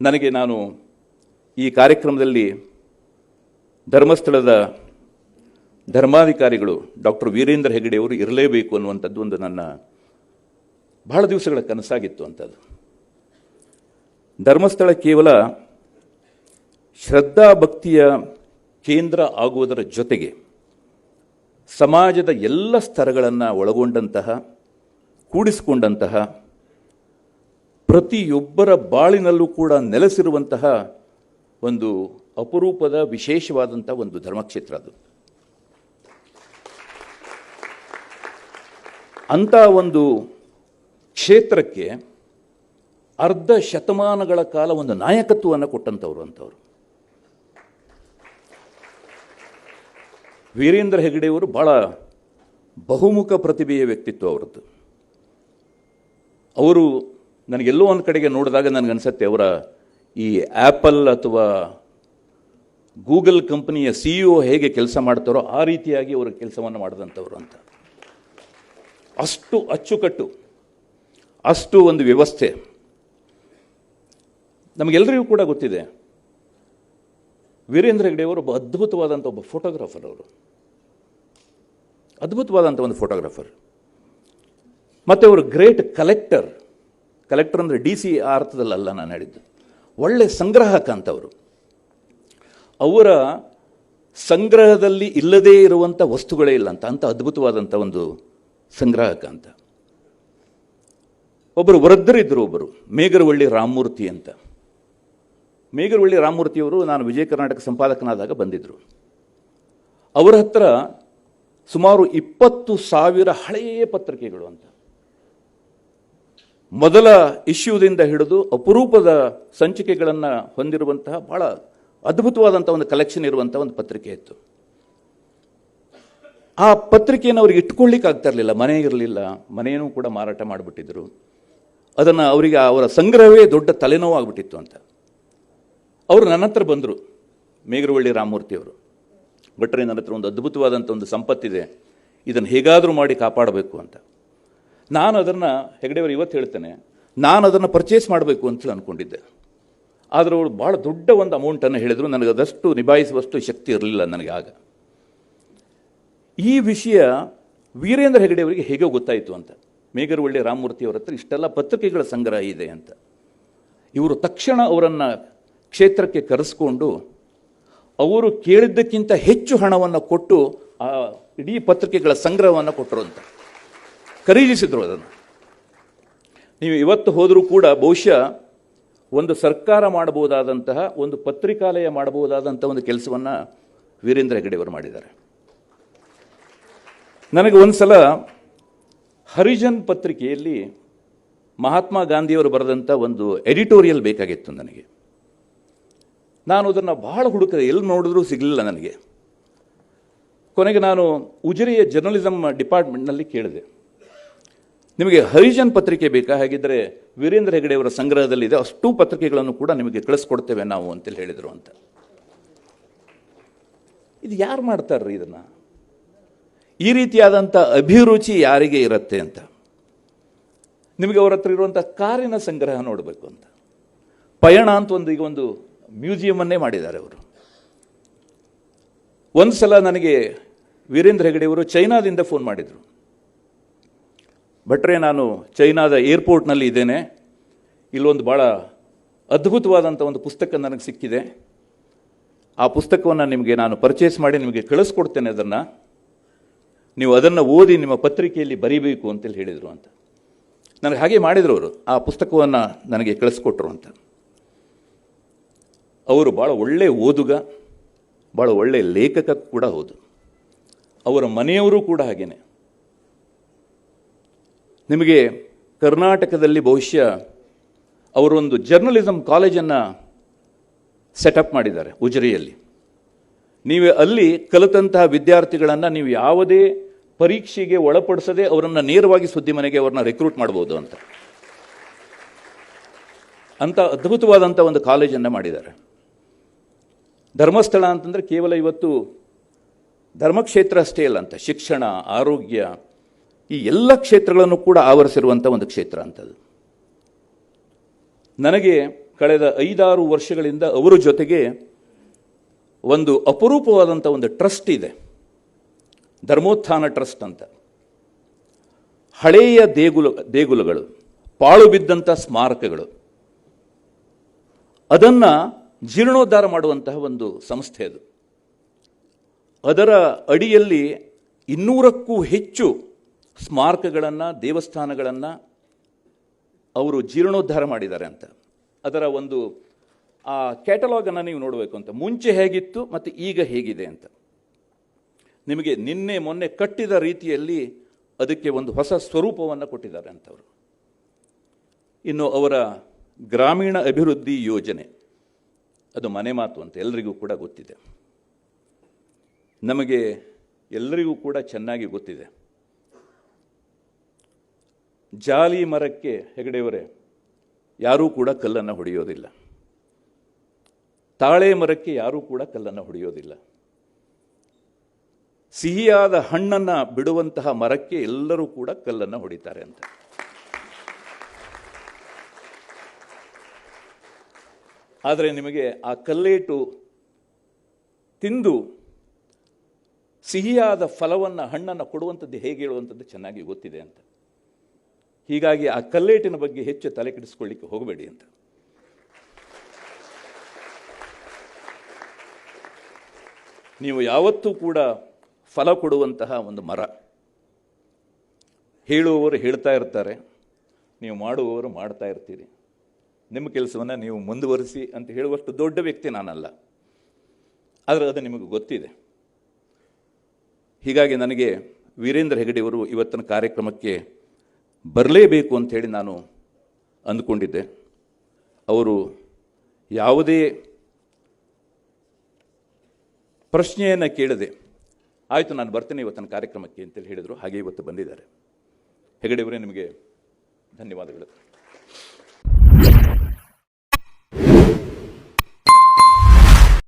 ನನಗೆ ನಾನು ಈ ಕಾರ್ಯಕ್ರಮದಲ್ಲಿ ಧರ್ಮಸ್ಥಳದ ಧರ್ಮಾಧಿಕಾರಿಗಳು ಡಾಕ್ಟರ್ ವೀರೇಂದ್ರ ಹೆಗಡೆಯವರು ಇರಲೇಬೇಕು ಅನ್ನುವಂಥದ್ದು ಒಂದು ನನ್ನ ಬಹಳ ದಿವಸಗಳ ಕನಸಾಗಿತ್ತು ಅಂಥದ್ದು ಧರ್ಮಸ್ಥಳ ಕೇವಲ ಶ್ರದ್ಧಾ ಭಕ್ತಿಯ ಕೇಂದ್ರ ಆಗುವುದರ ಜೊತೆಗೆ ಸಮಾಜದ ಎಲ್ಲ ಸ್ತರಗಳನ್ನು ಒಳಗೊಂಡಂತಹ, ಕೂಡಿಸಿಕೊಂಡಂತಹ ಪ್ರತಿಯೊಬ್ಬರ ಬಾಳಿನಲ್ಲೂ ಕೂಡ ನೆಲೆಸಿರುವಂತಹ ಒಂದು ಅಪರೂಪದ ವಿಶೇಷವಾದಂಥ ಒಂದು ಧರ್ಮಕ್ಷೇತ್ರ ಅದು. ಅಂಥ ಒಂದು ಕ್ಷೇತ್ರಕ್ಕೆ ಅರ್ಧ ಶತಮಾನಗಳ ಕಾಲ ಒಂದು ನಾಯಕತ್ವವನ್ನು ಕೊಟ್ಟಂಥವ್ರು ಅಂಥವ್ರು. ವೀರೇಂದ್ರ ಹೆಗಡೆಯವರು ಬಹಳ ಬಹುಮುಖ ಪ್ರತಿಭೆಯ ವ್ಯಕ್ತಿತ್ವ ಅವರದ್ದು. ಅವರು ನನಗೆಲ್ಲೋ ಒಂದು ಕಡೆಗೆ ನೋಡಿದಾಗ ನನಗನ್ಸತ್ತೆ, ಅವರ ಈ ಆ್ಯಪಲ್ ಅಥವಾ ಗೂಗಲ್ ಕಂಪನಿಯ ಸಿ ಇ ಒ ಹೇಗೆ ಕೆಲಸ ಮಾಡ್ತಾರೋ ಆ ರೀತಿಯಾಗಿ ಅವರು ಕೆಲಸವನ್ನು ಮಾಡಿದಂಥವ್ರು ಅಂತ. ಅಷ್ಟು ಅಚ್ಚುಕಟ್ಟು, ಅಷ್ಟು ಒಂದು ವ್ಯವಸ್ಥೆ. ನಮಗೆಲ್ಲರಿಗೂ ಕೂಡ ಗೊತ್ತಿದೆ. ವೀರೇಂದ್ರ ಹೆಗ್ಡೆಯವರು ಒಬ್ಬ ಅದ್ಭುತವಾದಂಥ ಒಬ್ಬ ಫೋಟೋಗ್ರಾಫರ್ ಅವರು. ಅದ್ಭುತವಾದಂಥ ಒಂದು ಫೋಟೋಗ್ರಾಫರ್ ಮತ್ತು ಅವರು ಗ್ರೇಟ್ ಕಲೆಕ್ಟರ್ ಕಲೆಕ್ಟರ್ ಅಂದರೆ ಡಿ ಸಿ ಆ ಅರ್ಥದಲ್ಲ ನಾನು ಹೇಳಿದ್ದು. ಒಳ್ಳೆ ಸಂಗ್ರಾಹಕ ಅಂತವರು. ಅವರ ಸಂಗ್ರಹದಲ್ಲಿ ಇಲ್ಲದೇ ಇರುವಂಥ ವಸ್ತುಗಳೇ ಇಲ್ಲ ಅಂತ ಅಂಥ ಅದ್ಭುತವಾದಂಥ ಒಂದು ಸಂಗ್ರಾಹಕ ಅಂತ. ಒಬ್ಬರು ವೃದ್ಧರಿದ್ದರು ಒಬ್ಬರು ಮೇಘರವಳ್ಳಿ ರಾಮಮೂರ್ತಿ ಅಂತ. ಮೇಘರವಳ್ಳಿ ರಾಮಮೂರ್ತಿಯವರು ನಾನು ವಿಜಯ ಕರ್ನಾಟಕ ಸಂಪಾದಕನಾದಾಗ ಬಂದಿದ್ದರು ಅವರ ಹತ್ರ ಸುಮಾರು ಇಪ್ಪತ್ತು ಸಾವಿರ ಹಳೆಯ ಪತ್ರಿಕೆಗಳು ಅಂತ. ಮೊದಲ ಇಶ್ಯೂದಿಂದ ಹಿಡಿದು ಅಪರೂಪದ ಸಂಚಿಕೆಗಳನ್ನು ಹೊಂದಿರುವಂತಹ ಬಹಳ ಅದ್ಭುತವಾದಂಥ ಒಂದು ಕಲೆಕ್ಷನ್ ಇರುವಂಥ ಒಂದು ಪತ್ರಿಕೆ ಇತ್ತು. ಆ ಪತ್ರಿಕೆಯನ್ನು ಅವ್ರಿಗೆ ಇಟ್ಕೊಳ್ಳಿಕ್ಕೆ ಆಗ್ತಾ ಇರಲಿಲ್ಲ ಮನೆ ಇರಲಿಲ್ಲ ಮನೆಯೂ ಕೂಡ ಮಾರಾಟ ಮಾಡಿಬಿಟ್ಟಿದ್ರು. ಅದನ್ನು ಅವರಿಗೆ ಅವರ ಸಂಗ್ರಹವೇ ದೊಡ್ಡ ತಲೆನೋವು ಆಗಿಬಿಟ್ಟಿತ್ತು ಅಂತ. ಅವರು ನನ್ನ ಹತ್ರ ಬಂದರು, ಮೇಗರವಳ್ಳಿ ರಾಮಮೂರ್ತಿಯವರು ಭಟ್ರೆ, ನನ್ನ ಹತ್ರ ಒಂದು ಅದ್ಭುತವಾದಂಥ ಒಂದು ಸಂಪತ್ತಿದೆ, ಇದನ್ನು ಹೇಗಾದರೂ ಮಾಡಿ ಕಾಪಾಡಬೇಕು ಅಂತ. ನಾನು ಅದನ್ನು ಹೆಗಡೆಯವರು ಇವತ್ತು ಹೇಳ್ತೇನೆ, ನಾನು ಅದನ್ನು ಪರ್ಚೇಸ್ ಮಾಡಬೇಕು ಅಂತ ಅಂದ್ಕೊಂಡಿದ್ದೆ ಆದರೆ ಅವರು ಭಾಳ ದೊಡ್ಡ ಒಂದು ಅಮೌಂಟನ್ನು ಹೇಳಿದರು, ನನಗೆ ಅದಷ್ಟು ನಿಭಾಯಿಸುವಷ್ಟು ಶಕ್ತಿ ಇರಲಿಲ್ಲ ನನಗೆ ಆಗ. ಈ ವಿಷಯ ವೀರೇಂದ್ರ ಹೆಗಡೆಯವರಿಗೆ ಹೇಗೆ ಗೊತ್ತಾಯಿತು ಅಂತ. ಮೇಗರವಳ್ಳಿ ರಾಮಮೂರ್ತಿಯವರ ಹತ್ರ ಇಷ್ಟೆಲ್ಲ ಪತ್ರಿಕೆಗಳ ಸಂಗ್ರಹ ಇದೆ ಅಂತ. ಇವರು ತಕ್ಷಣ ಅವರನ್ನು ಕ್ಷೇತ್ರಕ್ಕೆ ಕರೆಸ್ಕೊಂಡು ಅವರು ಕೇಳಿದ್ದಕ್ಕಿಂತ ಹೆಚ್ಚು ಹಣವನ್ನು ಕೊಟ್ಟು ಆ ಇಡೀ ಪತ್ರಿಕೆಗಳ ಸಂಗ್ರಹವನ್ನು ಕೊಟ್ಟರು ಅಂತ. ಖರೀದಿಸಿದ್ರು ಅದನ್ನು. ನೀವು ಇವತ್ತು ಹೋದರೂ ಕೂಡ ಬಹುಶಃ ಒಂದು ಸರ್ಕಾರ ಮಾಡಬಹುದಾದಂತಹ, ಒಂದು ಪತ್ರಿಕಾಲಯ ಮಾಡಬಹುದಾದಂಥ ಒಂದು ಕೆಲಸವನ್ನು ವೀರೇಂದ್ರ ಹೆಗಡೆಯವರು ಮಾಡಿದ್ದಾರೆ. ನನಗೆ ಒಂದು ಸಲ ಹರಿಜನ್ ಪತ್ರಿಕೆಯಲ್ಲಿ ಮಹಾತ್ಮ ಗಾಂಧಿಯವರು ಬರೆದಂಥ ಒಂದು ಎಡಿಟೋರಿಯಲ್ ಬೇಕಾಗಿತ್ತು ನನಗೆ. ನಾನು ಅದನ್ನು ಬಹಳ ಹುಡುಕಿದೆ ಎಲ್ಲಿ ನೋಡಿದ್ರೂ ಸಿಗಲಿಲ್ಲ ನನಗೆ. ಕೊನೆಗೆ ನಾನು ಉಜಿರೆಯ ಜರ್ನಲಿಸಮ್ ಡಿಪಾರ್ಟ್ಮೆಂಟ್ನಲ್ಲಿ ಕೇಳಿದೆ. ನಿಮಗೆ ಹರಿಜನ್ ಪತ್ರಿಕೆ ಬೇಕಾ? ಹಾಗಿದ್ದರೆ ವೀರೇಂದ್ರ ಹೆಗಡೆಯವರ ಸಂಗ್ರಹದಲ್ಲಿದೆ. ಅಷ್ಟು ಪತ್ರಿಕೆಗಳನ್ನು ಕೂಡ ನಿಮಗೆ ಕಳಿಸ್ಕೊಡ್ತೇವೆ ನಾವು ಅಂತೇಳಿ ಹೇಳಿದರು ಅಂತ. ಇದು ಯಾರು ಮಾಡ್ತಾರ್ರಿ ಇದನ್ನು? ಈ ರೀತಿಯಾದಂಥ ಅಭಿರುಚಿ ಯಾರಿಗೆ ಇರುತ್ತೆ ಅಂತ? ನಿಮಗೆ ಅವರ ಹತ್ರ ಇರುವಂಥ ಕಾರಿನ ಸಂಗ್ರಹ ನೋಡಬೇಕು ಅಂತ. ಪಯಣ ಅಂತ ಒಂದು ಈಗ ಒಂದು ಮ್ಯೂಸಿಯಮನ್ನೇ ಮಾಡಿದ್ದಾರೆ ಅವರು. ಒಂದು ಸಲ ನನಗೆ ವೀರೇಂದ್ರ ಹೆಗಡೆಯವರು ಚೈನಾದಿಂದ ಫೋನ್ ಮಾಡಿದರು. ಭಟ್ರೆ, ನಾನು ಚೈನಾದ ಏರ್ಪೋರ್ಟ್ನಲ್ಲಿ ಇದ್ದೇನೆ. ಇಲ್ಲೊಂದು ಭಾಳ ಅದ್ಭುತವಾದಂಥ ಒಂದು ಪುಸ್ತಕ ನನಗೆ ಸಿಕ್ಕಿದೆ. ಆ ಪುಸ್ತಕವನ್ನು ನಿಮಗೆ ನಾನು ಪರ್ಚೇಸ್ ಮಾಡಿ ನಿಮಗೆ ಕಳಿಸ್ಕೊಡ್ತೇನೆ ಅದನ್ನು. ನೀವು ಅದನ್ನು ಓದಿ ನಿಮ್ಮ ಪತ್ರಿಕೆಯಲ್ಲಿ ಬರೀಬೇಕು ಅಂತೇಳಿ ಹೇಳಿದರು ಅಂತ. ನನಗೆ ಹಾಗೆ ಮಾಡಿದರು ಅವರು. ಆ ಪುಸ್ತಕವನ್ನು ನನಗೆ ಕಳಿಸ್ಕೊಟ್ರು ಅಂತ. ಅವರು ಭಾಳ ಒಳ್ಳೆಯ ಓದುಗ, ಭಾಳ ಒಳ್ಳೆಯ ಲೇಖಕ ಕೂಡ ಹೌದು. ಅವರ ಮನೆಯವರು ಕೂಡ ಹಾಗೇನೆ. ನಿಮಗೆ ಕರ್ನಾಟಕದಲ್ಲಿ ಬಹುಶಃ ಅವರೊಂದು ಜರ್ನಲಿಸಮ್ ಕಾಲೇಜನ್ನು ಸೆಟಪ್ ಮಾಡಿದ್ದಾರೆ ಉಜಿರೆಯಲ್ಲಿ. ನೀವು ಅಲ್ಲಿ ಕಲಿತಂತಹ ವಿದ್ಯಾರ್ಥಿಗಳನ್ನು ನೀವು ಯಾವುದೇ ಪರೀಕ್ಷೆಗೆ ಒಳಪಡಿಸದೆ ಅವರನ್ನು ನೇರವಾಗಿ ಸುದ್ದಿ ಮನೆಗೆ ಅವ್ರನ್ನ ರಿಕ್ರೂಟ್ ಮಾಡ್ಬೋದು ಅಂತ. ಅಂತ ಅದ್ಭುತವಾದಂಥ ಒಂದು ಕಾಲೇಜನ್ನು ಮಾಡಿದ್ದಾರೆ. ಧರ್ಮಸ್ಥಳ ಅಂತಂದರೆ ಕೇವಲ ಇವತ್ತು ಧರ್ಮಕ್ಷೇತ್ರ ಅಷ್ಟೇ ಅಲ್ಲ ಅಂತ. ಶಿಕ್ಷಣ, ಆರೋಗ್ಯ ಈ ಎಲ್ಲ ಕ್ಷೇತ್ರಗಳನ್ನು ಕೂಡ ಆವರಿಸಿರುವಂಥ ಒಂದು ಕ್ಷೇತ್ರ ಅಂಥದ್ದು ನನಗೆ ಕಳೆದ ಐದಾರು ವರ್ಷಗಳಿಂದ ಅವರ ಜೊತೆಗೆ ಒಂದು ಅಪರೂಪವಾದಂಥ ಒಂದು ಟ್ರಸ್ಟ್ ಇದೆ. ಧರ್ಮೋತ್ಥಾನ ಟ್ರಸ್ಟ್ ಅಂತ. ಹಳೆಯ ದೇಗುಲ, ದೇಗುಲಗಳು, ಪಾಳು ಬಿದ್ದಂಥ ಸ್ಮಾರಕಗಳು. ಅದನ್ನು ಜೀರ್ಣೋದ್ಧಾರ ಮಾಡುವಂತಹ ಒಂದು ಸಂಸ್ಥೆ ಅದು. ಅದರ ಅಡಿಯಲ್ಲಿ ಇನ್ನೂರಕ್ಕೂ ಹೆಚ್ಚು ಸ್ಮಾರಕಗಳನ್ನು, ದೇವಸ್ಥಾನಗಳನ್ನು ಅವರು ಜೀರ್ಣೋದ್ಧಾರ ಮಾಡಿದ್ದಾರೆ ಅಂತ. ಅದರ ಒಂದು, ಆ ಕ್ಯಾಟಲಾಗನ್ನು ನೀವು ನೋಡಬೇಕು ಅಂತ. ಮುಂಚೆ ಹೇಗಿತ್ತು ಮತ್ತು ಈಗ ಹೇಗಿದೆ ಅಂತ. ನಿಮಗೆ ನಿನ್ನೆ ಮೊನ್ನೆ ಕಟ್ಟಿದ ರೀತಿಯಲ್ಲಿ ಅದಕ್ಕೆ ಒಂದು ಹೊಸ ಸ್ವರೂಪವನ್ನು ಕೊಟ್ಟಿದ್ದಾರೆ ಅಂತವರು ಇನ್ನು ಅವರ ಗ್ರಾಮೀಣ ಅಭಿವೃದ್ಧಿ ಯೋಜನೆ, ಅದು ಮನೆ ಮಾತು ಅಂತ ಎಲ್ಲರಿಗೂ ಕೂಡ ಗೊತ್ತಿದೆ. ನಮಗೆ ಎಲ್ಲರಿಗೂ ಕೂಡ ಚೆನ್ನಾಗಿ ಗೊತ್ತಿದೆ. ಜಾಲಿ ಮರಕ್ಕೆ ಹೆಗಡೆಯವರೇ, ಯಾರೂ ಕೂಡ ಕಲ್ಲನ್ನು ಹೊಡೆಯೋದಿಲ್ಲ. ತಾಳೆ ಮರಕ್ಕೆ ಯಾರೂ ಕೂಡ ಕಲ್ಲನ್ನು ಹೊಡೆಯೋದಿಲ್ಲ. ಸಿಹಿಯಾದ ಹಣ್ಣನ್ನು ಬಿಡುವಂತಹ ಮರಕ್ಕೆ ಎಲ್ಲರೂ ಕೂಡ ಕಲ್ಲನ್ನು ಹೊಡಿತಾರೆ ಅಂತ. ಆದರೆ ನಿಮಗೆ ಆ ಕಲ್ಲೇಟು ತಿಂದು ಸಿಹಿಯಾದ ಫಲವನ್ನು ಹಣ್ಣನ್ನು ಕೊಡುವಂಥದ್ದು ಹೇಗೆ ಹೇಳುವಂಥದ್ದು ಚೆನ್ನಾಗಿ ಗೊತ್ತಿದೆ ಅಂತ. ಹೀಗಾಗಿ ಆ ಕಲ್ಲೇಟಿನ ಬಗ್ಗೆ ಹೆಚ್ಚು ತಲೆ ಕೆಡಿಸ್ಕೊಳ್ಳಿಕ್ಕೆ ಹೋಗಬೇಡಿ ಅಂತ. ನೀವು ಯಾವತ್ತೂ ಕೂಡ ಫಲ ಕೊಡುವಂತಹ ಒಂದು ಮರ. ಹೇಳುವವರು ಹೇಳ್ತಾ ಇರ್ತಾರೆ, ನೀವು ಮಾಡುವವರು ಮಾಡ್ತಾ ಇರ್ತೀರಿ. ನಿಮ್ಮ ಕೆಲಸವನ್ನು ನೀವು ಮುಂದುವರಿಸಿ ಅಂತ ಹೇಳುವಷ್ಟು ದೊಡ್ಡ ವ್ಯಕ್ತಿ ನಾನಲ್ಲ. ಆದರೆ ಅದು ನಿಮಗೆ ಗೊತ್ತಿದೆ. ಹೀಗಾಗಿ ನನಗೆ ವೀರೇಂದ್ರ ಹೆಗಡೆಯವರು ಇವತ್ತಿನ ಕಾರ್ಯಕ್ರಮಕ್ಕೆ ಬರಲೇಬೇಕು ಅಂಥೇಳಿ ನಾನು ಅಂದುಕೊಂಡಿದ್ದೆ. ಅವರು ಯಾವುದೇ ಪ್ರಶ್ನೆಯನ್ನು ಕೇಳದೆ, ಆಯಿತು, ನಾನು ಬರ್ತೇನೆ ಇವತ್ತಿನ ಕಾರ್ಯಕ್ರಮಕ್ಕೆ ಅಂತೇಳಿ ಹೇಳಿದರು. ಹಾಗೆ ಇವತ್ತು ಬಂದಿದ್ದಾರೆ. ಹೆಗಡೆಯವರೇ ನಿಮಗೆ ಧನ್ಯವಾದಗಳು.